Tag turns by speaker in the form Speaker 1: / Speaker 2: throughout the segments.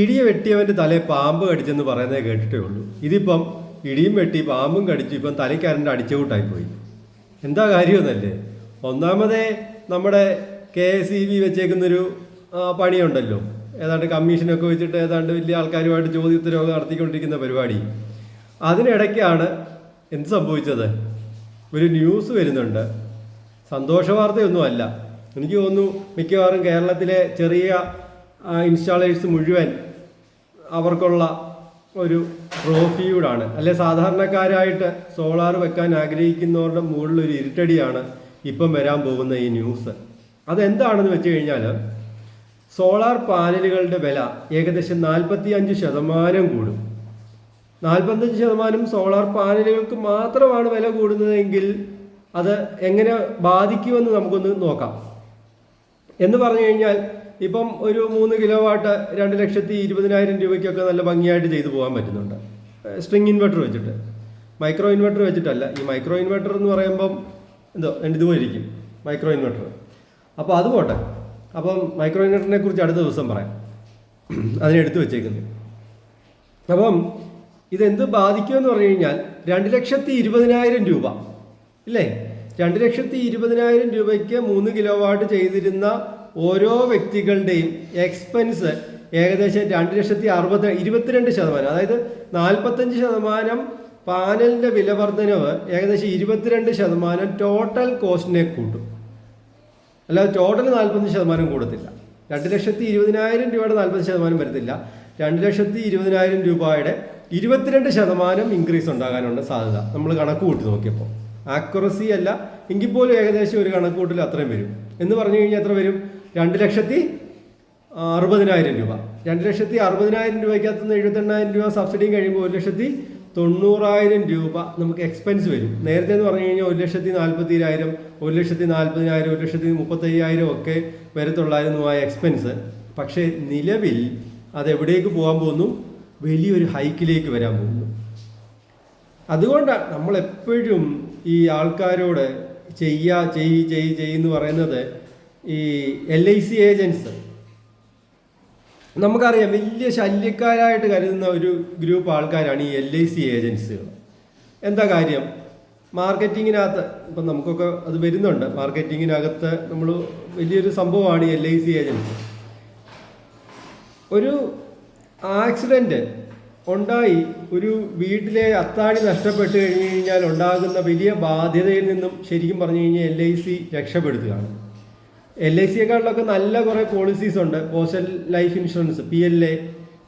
Speaker 1: ഇടിയെ വെട്ടിയവന്റെ തലയെ പാമ്പ് കടിച്ചെന്ന് പറയുന്നത് കേട്ടിട്ടേ ഉള്ളൂ. ഇതിപ്പം ഇടിയും വെട്ടി പാമ്പും കടിച്ചു ഇപ്പം തലയ്ക്കാരന്റെ അടിച്ചുകൂട്ടായി പോയി എന്താ കാര്യമെന്നല്ലേ? ഒന്നാമതേ നമ്മുടെ കെ എസ് ഇ ബി വെച്ചേക്കുന്നൊരു പണിയുണ്ടല്ലോ. ഏതാണ്ട് കമ്മീഷനൊക്കെ വെച്ചിട്ട് ഏതാണ്ട് വലിയ ആൾക്കാരുമായിട്ട് ചോദ്യോത്തരമൊക്കെ നടത്തിക്കൊണ്ടിരിക്കുന്ന പരിപാടി. അതിനിടയ്ക്കാണ് എന്ത് സംഭവിച്ചത്? ഒരു ന്യൂസ് വരുന്നുണ്ട്. സന്തോഷ വാർത്തയൊന്നുമല്ല എനിക്ക് തോന്നുന്നു മിക്കവാറും കേരളത്തിലെ ചെറിയ ഇൻസ്റ്റാളേഴ്സ് മുഴുവൻ അവർക്കുള്ള ഒരു ട്രോഫിയൂടാണ് അല്ലെ സാധാരണക്കാരായിട്ട് സോളാർ വെക്കാൻ ആഗ്രഹിക്കുന്നവരുടെ മുകളിൽ ഒരു ഇരുട്ടടിയാണ് ഇപ്പം വരാൻ പോകുന്ന ഈ ന്യൂസ് അതെന്താണെന്ന് വെച്ച് കഴിഞ്ഞാൽ സോളാർ പാനലുകളുടെ വില ഏകദേശം നാൽപ്പത്തി അഞ്ച് ശതമാനം കൂടും. നാൽപ്പത്തഞ്ച് ശതമാനം സോളാർ പാനലുകൾക്ക് മാത്രമാണ് വില കൂടുന്നതെങ്കിൽ അത് എങ്ങനെ ബാധിക്കുമെന്ന് നമുക്കൊന്ന് നോക്കാം. എന്ന് പറഞ്ഞു കഴിഞ്ഞാൽ ഇപ്പം ഒരു മൂന്ന് കിലോ വാട്ട് രണ്ട് ലക്ഷത്തി ഇരുപതിനായിരം രൂപയ്ക്കൊക്കെ നല്ല ഭംഗിയായിട്ട് ചെയ്തു പോകാൻ പറ്റുന്നുണ്ട്. സ്ട്രിങ് ഇൻവെർട്ടർ വെച്ചിട്ട്. മൈക്രോ ഇൻവെർട്ടർ വെച്ചിട്ടല്ല. ഈ മൈക്രോ ഇൻവെർട്ടർ എന്ന് പറയുമ്പം എന്തോ ഇതുപോലെ ഇരിക്കും. മൈക്രോ ഇൻവെർട്ടർ അപ്പോൾ അത് പോട്ടെ. അപ്പം മൈക്രോ ഇൻവെർട്ടറിനെ കുറിച്ച് അടുത്ത ദിവസം പറയാം. അതിനെ എടുത്തു വെച്ചേക്കുന്നത്. അപ്പം ഇതെന്ത് ബാധിക്കുമെന്ന് പറഞ്ഞു കഴിഞ്ഞാൽ രണ്ട് ലക്ഷത്തി ഇരുപതിനായിരം രൂപ. ഇല്ലേ? രണ്ട് ലക്ഷത്തി ഇരുപതിനായിരം രൂപയ്ക്ക് മൂന്ന് കിലോ വാട്ട് ചെയ്തിരുന്ന ഓരോ വ്യക്തികളുടെയും എക്സ്പെൻസ് ഏകദേശം രണ്ട് ലക്ഷത്തി അറുപത്തി ഇരുപത്തിരണ്ട് ശതമാനം അതായത് നാൽപ്പത്തഞ്ച് ശതമാനം പാനലിന്റെ വില വർധനവ് ഏകദേശം ഇരുപത്തിരണ്ട് ശതമാനം ടോട്ടൽ കോസ്റ്റിനെ കൂട്ടും. അല്ലാതെ ടോട്ടൽ നാൽപ്പത്തഞ്ച് ശതമാനം കൂടത്തില്ല. രണ്ട് ലക്ഷത്തി ഇരുപതിനായിരം രൂപയുടെ നാൽപ്പത് ശതമാനം വരത്തില്ല. രണ്ട് ലക്ഷത്തി ഇരുപതിനായിരം രൂപയുടെ ഇരുപത്തിരണ്ട് ശതമാനം ഇൻക്രീസ് ഉണ്ടാകാനുള്ള സാധ്യത നമ്മൾ കണക്ക് കൂട്ടി നോക്കിയപ്പോൾ. ആക്യുറസി അല്ല എങ്കിൽ പോലും ഏകദേശം ഒരു കണക്ക് കൂട്ടിൽ അത്രയും വരും. എന്ന് പറഞ്ഞു കഴിഞ്ഞാൽ എത്ര വരും? രണ്ട് ലക്ഷത്തി അറുപതിനായിരം രൂപ. രണ്ട് ലക്ഷത്തി അറുപതിനായിരം രൂപയ്ക്കകത്ത് നിന്ന് എഴുപത്തെണ്ണായിരം രൂപ സബ്സിഡിയും കഴിയുമ്പോൾ ഒരു ലക്ഷത്തി തൊണ്ണൂറായിരം രൂപ നമുക്ക് എക്സ്പെൻസ് വരും. നേരത്തെ എന്ന് പറഞ്ഞു കഴിഞ്ഞാൽ ഒരു ലക്ഷത്തി നാൽപ്പത്തിരായിരം ഒരു ലക്ഷത്തി നാൽപ്പതിനായിരം ഒരു ലക്ഷത്തി മുപ്പത്തയ്യായിരം ഒക്കെ വരത്തുള്ളായിരുന്നു ആ എക്സ്പെൻസ് പക്ഷേ നിലവിൽ അതെവിടേക്ക് പോകാൻ പോകുന്നു? വലിയൊരു ഹൈക്കിലേക്ക് വരാൻ പോകുന്നു. അതുകൊണ്ടാണ് നമ്മളെപ്പോഴും ഈ ആൾക്കാരോട് ചെയ്യാ ചെയ്യ് ചെയ്യ് ചെയ്യുന്നു പറയുന്നത് ഈ എൽ ഐ സി ഏജൻസ് നമുക്കറിയാം വലിയ ശല്യക്കാരായിട്ട് കരുതുന്ന ഒരു ഗ്രൂപ്പ് ആൾക്കാരാണ് ഈ എൽ ഐ സി ഏജൻസികൾ എന്താ കാര്യം? മാർക്കറ്റിങ്ങിനകത്ത് ഇപ്പം നമുക്കൊക്കെ അത് വരുന്നുണ്ട്. മാർക്കറ്റിങ്ങിനകത്ത് നമ്മൾ വലിയൊരു സംഭവമാണ് എൽ ഐ സി ഏജൻസി ഒരു ആക്സിഡന്റ് ഉണ്ടായി ഒരു വീട്ടിലെ അത്താണി നഷ്ടപ്പെട്ട് കഴിഞ്ഞ് കഴിഞ്ഞാൽ ഉണ്ടാകുന്ന വലിയ ബാധ്യതയിൽ നിന്നും ശരിക്കും പറഞ്ഞു കഴിഞ്ഞാൽ എൽ ഐ സി രക്ഷപ്പെടുത്തുകയാണ്. എൽ ഐ സിയെക്കാളിലൊക്കെ നല്ല കുറേ പോളിസീസ് ഉണ്ട്. Postal life insurance P L A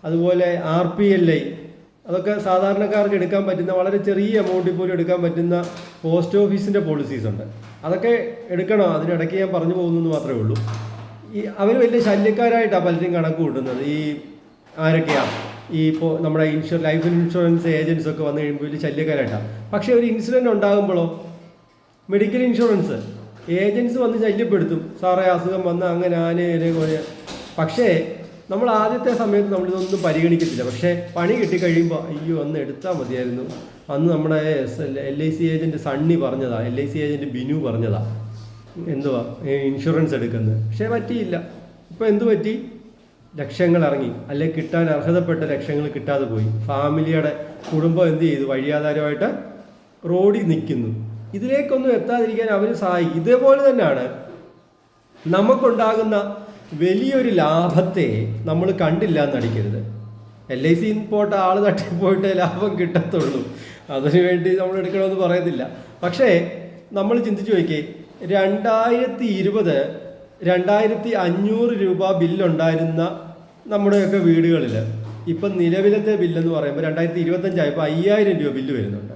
Speaker 1: അതുപോലെ ആർ പി എൽ ഐ അതൊക്കെ സാധാരണക്കാർക്ക് എടുക്കാൻ പറ്റുന്ന വളരെ ചെറിയ എമൗണ്ടിൽ പോലും എടുക്കാൻ പറ്റുന്ന പോസ്റ്റ് ഓഫീസിന്റെ പോളിസീസ് ഉണ്ട്. അതൊക്കെ എടുക്കണം? അതിനിടയ്ക്ക് ഞാൻ പറഞ്ഞു പോകുന്നു മാത്രമേ ഉള്ളൂ. ഈ അവർ വലിയ ശല്യക്കാരായിട്ടാണ് പലരും കണക്ക് കൂട്ടുന്നത്. ഈ ആരൊക്കെയാണ് ഈ ഇപ്പോൾ നമ്മുടെ ഇൻഷുർ ലൈഫ് ഇൻഷുറൻസ് ഏജൻസ് ഒക്കെ വന്നു കഴിയുമ്പോൾ വലിയ ശല്യക്കാരായിട്ടാണ് പക്ഷേ ഒരു ഇൻസിഡന്റ് ഉണ്ടാകുമ്പോഴോ? മെഡിക്കൽ ഇൻഷുറൻസ് ഏജൻസ് വന്ന് ശല്യപ്പെടുത്തും. സാറേ അസുഖം വന്ന് അങ്ങനെ ആനേനെ പോലെ പക്ഷേ നമ്മൾ ആദ്യത്തെ സമയത്ത് നമ്മളിതൊന്നും പരിഗണിക്കത്തില്ല. പക്ഷേ പണി കിട്ടിക്കഴിയുമ്പോൾ അയ്യോ അന്ന് എടുത്താൽ മതിയായിരുന്നു. അന്ന് നമ്മുടെ S L I C agent Sunny പറഞ്ഞതാ. L I C agent Binu പറഞ്ഞതാ. എന്തുവാ ഇൻഷുറൻസ് എടുക്കുന്നത് പക്ഷേ പറ്റിയില്ല. ഇപ്പോൾ എന്തു പറ്റി? ലക്ഷങ്ങൾ ഇറങ്ങി. അല്ലെ കിട്ടാൻ അർഹതപ്പെട്ട ലക്ഷങ്ങൾ കിട്ടാതെ പോയി. ഫാമിലിയുടെ കുടുംബം എന്ത് ചെയ്തു? വഴിയാധാരമായിട്ട് റോഡിൽ നിൽക്കുന്നു. ഇതിലേക്കൊന്നും എത്താതിരിക്കാൻ അവർ സഹായിക്കും ഇതേപോലെ തന്നെയാണ് നമുക്കുണ്ടാകുന്ന വലിയൊരു ലാഭത്തെ നമ്മൾ കണ്ടില്ല എന്നടിക്കരുത് എൽ ഐ സി പോട്ടെ ആൾ തട്ടിപ്പോയിട്ട് ലാഭം കിട്ടത്തുള്ളൂ. അതിനു വേണ്ടി നമ്മൾ എടുക്കണമെന്ന് പറയുന്നില്ല. പക്ഷേ നമ്മൾ ചിന്തിച്ചു നോക്കിയേ രണ്ടായിരത്തി ഇരുപത് രണ്ടായിരത്തി അഞ്ഞൂറ് രൂപ ബില്ലുണ്ടായിരുന്ന നമ്മുടെയൊക്കെ വീടുകളിൽ ഇപ്പം നിലവിലത്തെ ബില്ലെന്ന് പറയുമ്പോൾ രണ്ടായിരത്തി ഇരുപത്തഞ്ചായപ്പോൾ അയ്യായിരം രൂപ ബില്ല് വരുന്നുണ്ട്.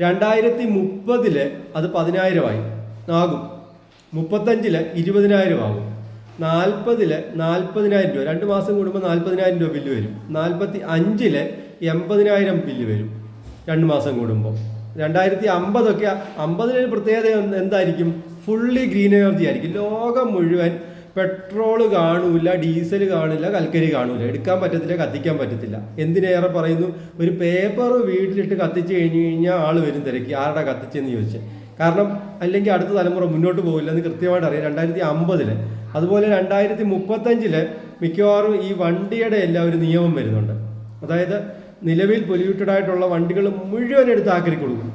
Speaker 1: രണ്ടായിരത്തി മുപ്പതിൽ അത് പതിനായിരമായി. ആകും. മുപ്പത്തഞ്ചിൽ ഇരുപതിനായിരം ആകും നാൽപ്പതിൽ നാൽപ്പതിനായിരം രൂപ. രണ്ട് മാസം കൂടുമ്പോൾ നാൽപ്പതിനായിരം രൂപ ബില്ല് വരും. നാൽപ്പത്തി അഞ്ചിൽ എൺപതിനായിരം ബില്ല് വരും. രണ്ട് മാസം കൂടുമ്പോൾ രണ്ടായിരത്തി അമ്പതൊക്കെ അമ്പതിനൊരു പ്രത്യേകത എന്ത് എന്തായിരിക്കും? ഫുള്ളി ഗ്രീൻ എനർജി ആയിരിക്കും. ലോകം മുഴുവൻ പെട്രോൾ കാണൂല ഡീസൽ കാണില്ല കൽക്കരി കാണൂല. എടുക്കാൻ പറ്റത്തില്ല കത്തിക്കാൻ പറ്റത്തില്ല. എന്തിനേറെ പറയുന്നു? ഒരു പേപ്പർ വീട്ടിലിട്ട് കത്തിച്ച് കഴിഞ്ഞ് കഴിഞ്ഞാൽ ആൾ വരും തിരക്കി. ആരുടെ കത്തിച്ചെന്ന് ചോദിച്ച്. കാരണം അല്ലെങ്കിൽ അടുത്ത തലമുറ മുന്നോട്ട് പോകില്ല എന്ന് കൃത്യമായിട്ട് അറിയാം. രണ്ടായിരത്തി അമ്പതിൽ. അതുപോലെ രണ്ടായിരത്തി മുപ്പത്തഞ്ചിൽ മിക്കവാറും ഈ വണ്ടിയുടെ എല്ലാം ഒരു നിയമം വരുന്നുണ്ട്. അതായത് നിലവിൽ പൊല്യൂട്ടഡ് ആയിട്ടുള്ള വണ്ടികൾ മുഴുവൻ എടുത്ത് ആക്രി കൊടുക്കും.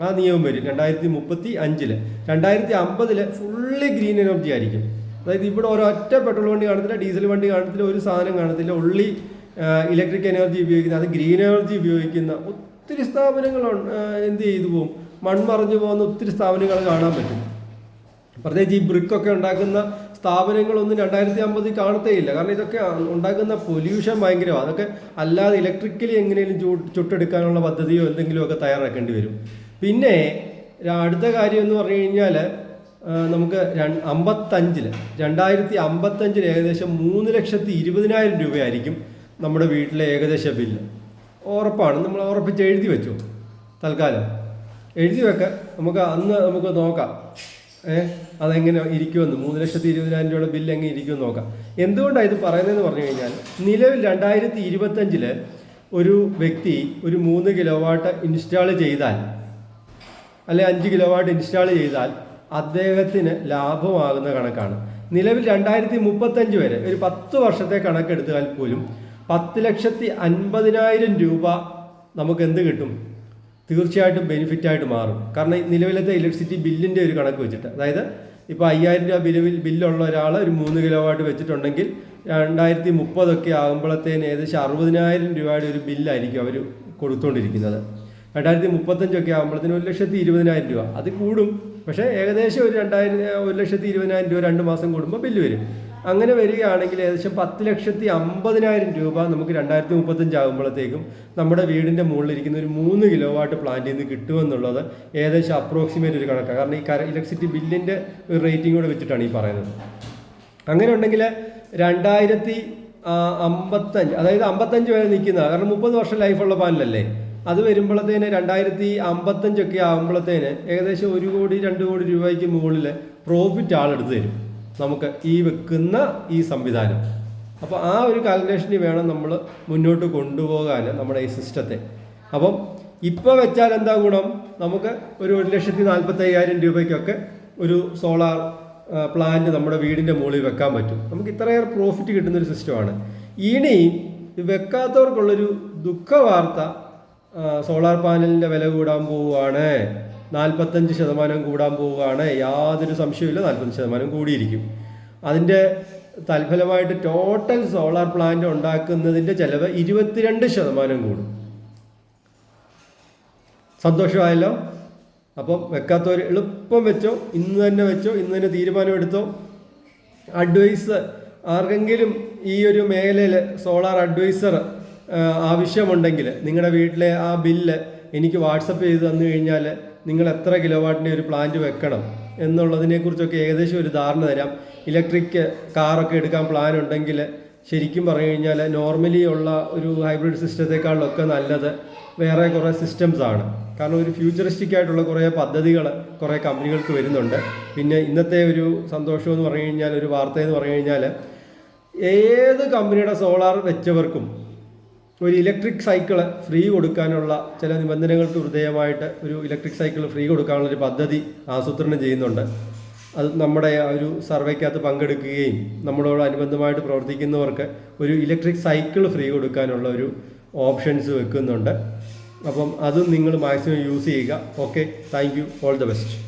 Speaker 1: ആ നിയമം വരും രണ്ടായിരത്തി മുപ്പത്തി അഞ്ചിൽ. രണ്ടായിരത്തി അമ്പതിൽ ഫുള്ളി ഗ്രീൻ എനർജി ആയിരിക്കും. അതായത് ഇവിടെ ഒരൊറ്റ പെട്രോൾ വണ്ടി കാണത്തില്ല ഡീസൽ വണ്ടി കാണത്തില്ല ഒരു സാധനം കാണത്തില്ല. ഉള്ളി ഇലക്ട്രിക് എനർജി ഉപയോഗിക്കുന്ന അത് ഗ്രീൻ എനർജി ഉപയോഗിക്കുന്ന ഒത്തിരി സ്ഥാപനങ്ങൾ എന്ത് ചെയ്തു പോകും മൺമറഞ്ഞു പോകുന്ന ഒത്തിരി സ്ഥാപനങ്ങൾ കാണാൻ പറ്റും. പ്രത്യേകിച്ച് ഈ ബ്രിക്കൊക്കെ ഉണ്ടാക്കുന്ന സ്ഥാപനങ്ങളൊന്നും രണ്ടായിരത്തി അമ്പതിൽ കാണത്തേയില്ല. കാരണം ഇതൊക്കെ ഉണ്ടാക്കുന്ന പൊല്യൂഷൻ ഭയങ്കരമാണ്. അതൊക്കെ അല്ലാതെ ഇലക്ട്രിക്കലി എങ്ങനെയും ചുട്ടെടുക്കാനുള്ള പദ്ധതിയോ എന്തെങ്കിലുമൊക്കെ തയ്യാറാക്കേണ്ടി വരും. പിന്നെ അടുത്ത കാര്യം എന്ന് പറഞ്ഞു കഴിഞ്ഞാൽ നമുക്ക് അമ്പത്തഞ്ചിൽ രണ്ടായിരത്തി അമ്പത്തഞ്ചിൽ ഏകദേശം മൂന്ന് ലക്ഷത്തി ഇരുപതിനായിരം രൂപയായിരിക്കും നമ്മുടെ വീട്ടിലെ ഏകദേശ ബില്ല് ഉറപ്പാണ്. നമ്മൾ ഉറപ്പിച്ച് എഴുതി വെച്ചു? തൽക്കാലം. എഴുതി വെക്ക. നമുക്ക് അന്ന് നമുക്ക് നോക്കാം. ഏഹ് അതെങ്ങനെ ഇരിക്കുമെന്ന്. മൂന്ന് ലക്ഷത്തി ഇരുപതിനായിരം രൂപയുടെ ബില്ല് എങ്ങനെ ഇരിക്കുമെന്ന് നോക്കാം. എന്തുകൊണ്ടാണ് ഇത് പറയുന്നതെന്ന് പറഞ്ഞു കഴിഞ്ഞാൽ നിലവിൽ രണ്ടായിരത്തി ഇരുപത്തഞ്ചിൽ ഒരു വ്യക്തി ഒരു മൂന്ന് കിലോ വാട്ട് ഇൻസ്റ്റാൾ ചെയ്താൽ അല്ലെ അഞ്ച് കിലോ വാട്ട് ഇൻസ്റ്റാൾ ചെയ്താൽ അദ്ദേഹത്തിന് ലാഭമാകുന്ന കണക്കാണ്. നിലവിൽ രണ്ടായിരത്തി മുപ്പത്തഞ്ച് വരെ ഒരു പത്ത് വർഷത്തെ കണക്കെടുത്താൽ പോലും പത്ത് ലക്ഷത്തി അൻപതിനായിരം രൂപ നമുക്ക് എന്ത് കിട്ടും? തീർച്ചയായിട്ടും ബെനിഫിറ്റ് ആയിട്ട് മാറും. കാരണം നിലവിലത്തെ ഇലക്ട്രിസിറ്റി ബില്ലിന്റെ ഒരു കണക്ക് വെച്ചിട്ട്. അതായത് ഇപ്പോൾ അയ്യായിരം രൂപ ബില്ലിൽ ബില്ലുള്ള ഒരാൾ ഒരു മൂന്ന് കിലോ വാട്ട് വെച്ചിട്ടുണ്ടെങ്കിൽ രണ്ടായിരത്തി മുപ്പതൊക്കെ ആകുമ്പോഴത്തേന് ഏകദേശം അറുപതിനായിരം രൂപയുടെ ഒരു ബില്ലായിരിക്കും അവർ കൊടുത്തുകൊണ്ടിരിക്കുന്നത് രണ്ടായിരത്തി മുപ്പത്തഞ്ചൊക്കെ ആകുമ്പോഴത്തേന് ഒരു ലക്ഷത്തി ഇരുപതിനായിരം രൂപ. അത് കൂടും. പക്ഷേ ഏകദേശം ഒരു രണ്ടായിരം ഒരു ലക്ഷത്തി ഇരുപതിനായിരം രൂപ രണ്ട് മാസം കൂടുമ്പോൾ ബില്ല് വരും. അങ്ങനെ വരികയാണെങ്കിൽ ഏകദേശം പത്ത് ലക്ഷത്തി അമ്പതിനായിരം രൂപ നമുക്ക് രണ്ടായിരത്തി മുപ്പത്തഞ്ച് ആകുമ്പോഴത്തേക്കും നമ്മുടെ വീടിന്റെ മുകളിലിരിക്കുന്ന ഒരു മൂന്ന് കിലോ വാട്ട് പ്ലാന്റിൽ നിന്ന് കിട്ടുമെന്നുള്ളത് ഏകദേശം അപ്രോക്സിമേറ്റ് ഒരു കണക്കാണ് കാരണം ഈ കര ഇലക്ട്രിസിറ്റി ബില്ലിന്റെ ഒരു റേറ്റിംഗ് കൂടെ വെച്ചിട്ടാണ് ഈ പറയുന്നത്. അങ്ങനെ ഉണ്ടെങ്കിൽ രണ്ടായിരത്തി അമ്പത്തഞ്ച് അതായത് അമ്പത്തഞ്ച് വരെ നിൽക്കുന്ന കാരണം മുപ്പത് വർഷം ലൈഫുള്ള പാനലല്ലേ അത് വരുമ്പോഴത്തേന് രണ്ടായിരത്തി അമ്പത്തഞ്ചൊക്കെ ആകുമ്പോഴത്തേന് ഏകദേശം ഒരു കോടി രണ്ട് കോടി രൂപയ്ക്ക് മുകളിൽ പ്രോഫിറ്റ് ആളെടുത്ത് തരും. നമുക്ക് ഈ വെക്കുന്ന ഈ സംവിധാനം. അപ്പോൾ ആ ഒരു കാൽക്കുലേഷനിൽ വേണം നമ്മൾ മുന്നോട്ട് കൊണ്ടുപോകാൻ നമ്മുടെ ഈ സിസ്റ്റത്തെ. അപ്പം ഇപ്പോൾ വെച്ചാൽ എന്താ ഗുണം? നമുക്ക് ഒരു ഒരു ലക്ഷത്തി നാൽപ്പത്തി അയ്യായിരം രൂപയ്ക്കൊക്കെ ഒരു സോളാർ പ്ലാന്റ് നമ്മുടെ വീടിന്റെ മുകളിൽ വെക്കാൻ പറ്റും. നമുക്ക് ഇത്രയേറെ പ്രോഫിറ്റ് കിട്ടുന്ന ഒരു സിസ്റ്റമാണ് ഇനി വെക്കാത്തവർക്കുള്ളൊരു ദുഃഖ വാർത്ത സോളാർ പാനലിന്റെ വില കൂടാൻ പോവുകയാണ്. നാൽപ്പത്തഞ്ച് ശതമാനം കൂടാൻ പോവുകയാണ്. യാതൊരു സംശയമില്ല നാൽപ്പത്തഞ്ച് ശതമാനം കൂടിയിരിക്കും. അതിന്റെ തൽഫലമായിട്ട് ടോട്ടൽ സോളാർ പ്ലാന്റ് ഉണ്ടാക്കുന്നതിന്റെ ചിലവ് ഇരുപത്തിരണ്ട് ശതമാനം കൂടും. സന്തോഷമായല്ലോ? അപ്പം വെക്കാത്തവർ എളുപ്പം വെച്ചോ ഇന്ന് തന്നെ വെച്ചോ ഇന്ന് തന്നെ തീരുമാനമെടുത്തോ. അഡ്വൈസ് ആർക്കെങ്കിലും ഈ ഒരു മേഖലയിൽ സോളാർ അഡ്വൈസർ ആവശ്യമുണ്ടെങ്കിൽ നിങ്ങളുടെ വീട്ടിലെ ആ ബില്ല് എനിക്ക് വാട്സപ്പ് ചെയ്ത് തന്നു കഴിഞ്ഞാൽ നിങ്ങൾ എത്ര കിലോ വാട്ടിന്റെ ഒരു പ്ലാന്റ് വെക്കണം എന്നുള്ളതിനെക്കുറിച്ചൊക്കെ ഏകദേശം ഒരു ധാരണ തരാം. ഇലക്ട്രിക് കാറൊക്കെ എടുക്കാൻ പ്ലാൻ ഉണ്ടെങ്കിൽ ശരിക്കും പറഞ്ഞു കഴിഞ്ഞാൽ നോർമലി ഉള്ള ഒരു ഹൈബ്രിഡ് സിസ്റ്റത്തെക്കാളൊക്കെ നല്ലത് വേറെ കുറേ സിസ്റ്റംസ് ആണ്. കാരണം ഒരു ഫ്യൂച്ചറിസ്റ്റിക് ആയിട്ടുള്ള കുറേ പദ്ധതികൾ കുറേ കമ്പനികൾക്ക് വരുന്നുണ്ട്. പിന്നെ ഇന്നത്തെ ഒരു സന്തോഷം എന്ന് പറഞ്ഞു കഴിഞ്ഞാൽ ഒരു വാർത്ത എന്ന് പറഞ്ഞു കഴിഞ്ഞാൽ ഏത് കമ്പനിയുടെ സോളാർ വെച്ചവർക്കും ഒരു ഇലക്ട്രിക് സൈക്കിൾ ഫ്രീ കൊടുക്കാനുള്ള ചില നിബന്ധനകൾക്ക് ഹൃദയമായിട്ട് ഒരു ഇലക്ട്രിക് സൈക്കിൾ ഫ്രീ കൊടുക്കാനുള്ള ഒരു പദ്ധതി ആസൂത്രണം ചെയ്യുന്നുണ്ട്. അത് നമ്മുടെ ഒരു സർവേക്കകത്ത് പങ്കെടുക്കുകയും നമ്മളോട് അനുബന്ധമായിട്ട് പ്രവർത്തിക്കുന്നവർക്ക് ഒരു ഇലക്ട്രിക് സൈക്കിൾ ഫ്രീ കൊടുക്കാനുള്ള ഒരു ഓപ്ഷൻസ് വെക്കുന്നുണ്ട്. അപ്പം അതും നിങ്ങൾ മാക്സിമം യൂസ് ചെയ്യുക. Okay thank you all the best